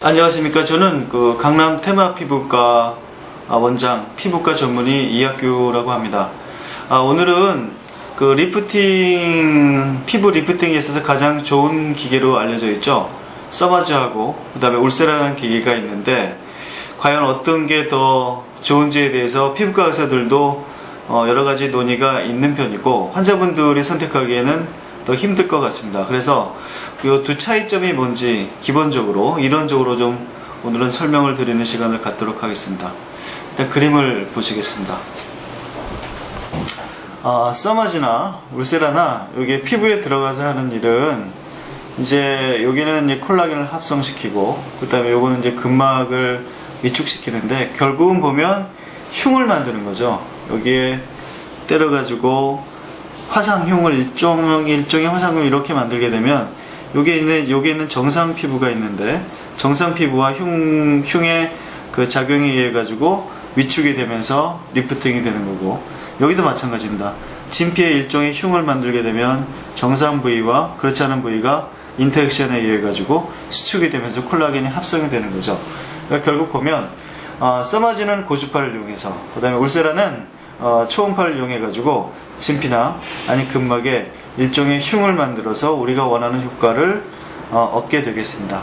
안녕하십니까. 저는 그 강남 테마 피부과 아, 원장, 피부과 전문의 이학규라고 합니다. 아, 오늘은 그 리프팅, 피부 리프팅에 있어서 가장 좋은 기계로 알려져 있죠. 서마즈하고, 그 다음에 울세라는 기계가 있는데, 과연 어떤 게 더 좋은지에 대해서 피부과 의사들도 어, 여러 가지 논의가 있는 편이고, 환자분들이 선택하기에는 더 힘들 것 같습니다. 그래서 이 두 차이점이 뭔지 기본적으로 이론적으로 좀 오늘은 설명을 드리는 시간을 갖도록 하겠습니다. 일단 그림을 보시겠습니다. 아, 써마지나 울세라나 여기 피부에 들어가서 하는 일은 이제 여기는 이제 콜라겐을 합성시키고 그다음에 요거는 이제 근막을 위축시키는데 결국은 보면 흉을 만드는 거죠. 여기에 때려가지고 화상흉을 일종 일종의 화상흉 이렇게 만들게 되면 여기에 있는 여기에 있는 정상 피부가 있는데 정상 피부와 흉 흉의 그 작용에 의해 가지고 위축이 되면서 리프팅이 되는 거고 여기도 마찬가지입니다. 진피의 일종의 흉을 만들게 되면 정상 부위와 그렇지 않은 부위가 인터액션에 의해 가지고 수축이 되면서 콜라겐이 합성이 되는 거죠. 그러니까 결국 보면 어, 써마지는 고주파를 이용해서 그다음에 울세라는 어, 초음파를 이용해 가지고 진피나 아니 근막에 일종의 흉을 만들어서 우리가 원하는 효과를 어, 얻게 되겠습니다.